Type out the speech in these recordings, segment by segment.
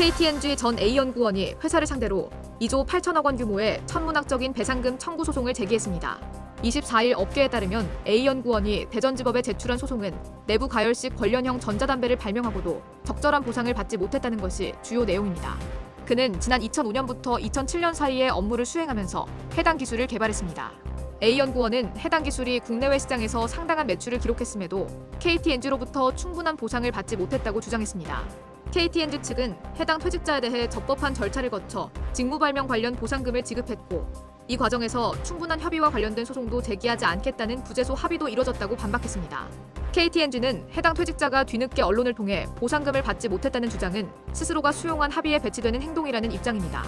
KTNG 전 A 연구원이 회사를 상대로 2조 8천억 원 규모의 천문학적인 배상금 청구 소송을 제기했습니다. 24일 업계에 따르면 A 연구원이 대전지법에 제출한 소송은 내부 가열식 관련형 전자담배를 발명하고도 적절한 보상을 받지 못했다는 것이 주요 내용입니다. 그는 지난 2005년부터 2007년 사이에 업무를 수행하면서 해당 기술을 개발했습니다. A 연구원은 해당 기술이 국내외 시장에서 상당한 매출을 기록했음에도 KTNG로부터 충분한 보상을 받지 못했다고 주장했습니다. KTNG 측은 해당 퇴직자에 대해 적법한 절차를 거쳐 직무 발명 관련 보상금을 지급했고 이 과정에서 충분한 협의와 관련된 소송도 제기하지 않겠다는 부재소 합의도 이뤄졌다고 반박했습니다. KTNG는 해당 퇴직자가 뒤늦게 언론을 통해 보상금을 받지 못했다는 주장은 스스로가 수용한 합의에 배치되는 행동이라는 입장입니다.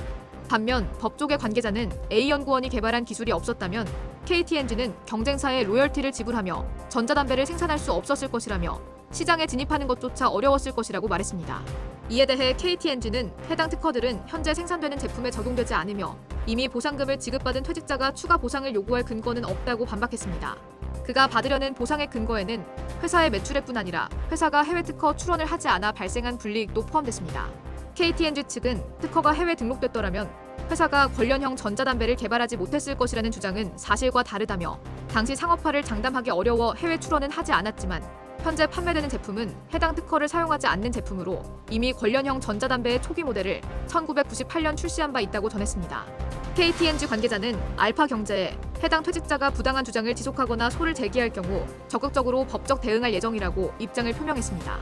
반면 법조계 관계자는 A 연구원이 개발한 기술이 없었다면 KTNG는 경쟁사에 로열티를 지불하며 전자담배를 생산할 수 없었을 것이라며 시장에 진입하는 것조차 어려웠을 것이라고 말했습니다. 이에 대해 KTNG는 해당 특허들은 현재 생산되는 제품에 적용되지 않으며 이미 보상금을 지급받은 퇴직자가 추가 보상을 요구할 근거는 없다고 반박했습니다. 그가 받으려는 보상의 근거에는 회사의 매출액뿐 아니라 회사가 해외 특허 출원을 하지 않아 발생한 불이익도 포함됐습니다. KTNG 측은 특허가 해외 등록됐더라면 회사가 관련형 전자담배를 개발하지 못했을 것이라는 주장은 사실과 다르다며 당시 상업화를 장담하기 어려워 해외 출원은 하지 않았지만 현재 판매되는 제품은 해당 특허를 사용하지 않는 제품으로 이미 관련형 전자담배의 초기 모델을 1998년 출시한 바 있다고 전했습니다. KTNG 관계자는 알파 경제에 해당 퇴직자가 부당한 주장을 지속하거나 소를 제기할 경우 적극적으로 법적 대응할 예정이라고 입장을 표명했습니다.